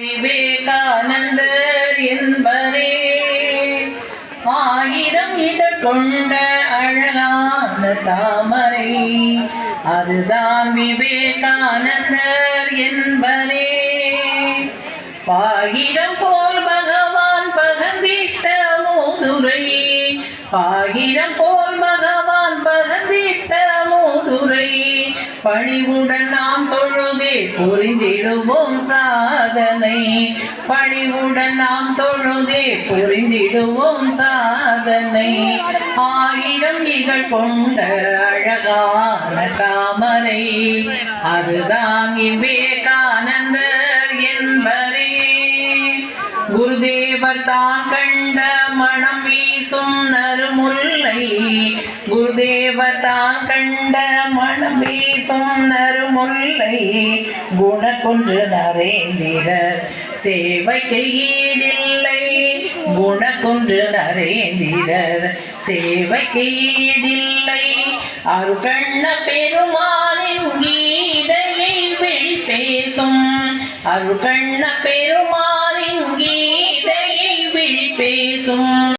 விவேகானந்தர் என்பரே. ஆயிரம் இதழ் கொண்ட அழகான தாமரை அதுதான் விவேகானந்தர் என்பரே. பாயிரம் போல் பகவான் பகந்திட்ட மூதுரை பாயிரம் போல் பகவான் பகந்திட்ட மூதுரை பணிவுடன் நாம் தொழுதே புரிந்திடுவோம். சாதனை. பணிவுடன் நாம் தொழுதே புரிந்திடுவோம் சாதனை. ஆயிரம் இகழ் கொண்ட அழகான தாமரை அதுதான் விவேகானந்தர் என்பரே. குருதேவர் தான் கண்ட மனம் வீசும் நறுமுல்லை மலை தான் கண்ட மனம் வீசும் நறுமுல்லை குணக்குன்று நரேந்திரர் சேவைக்கு ஈடில்லை. குணக்குன்று நரேந்திரர் சேவைக்கு ஈடில்லை. அருகண்ண பெருமானின் கீதையை விழி பேசும். அருகண்ண பெருமானின் கீதையை விழி பேசும்.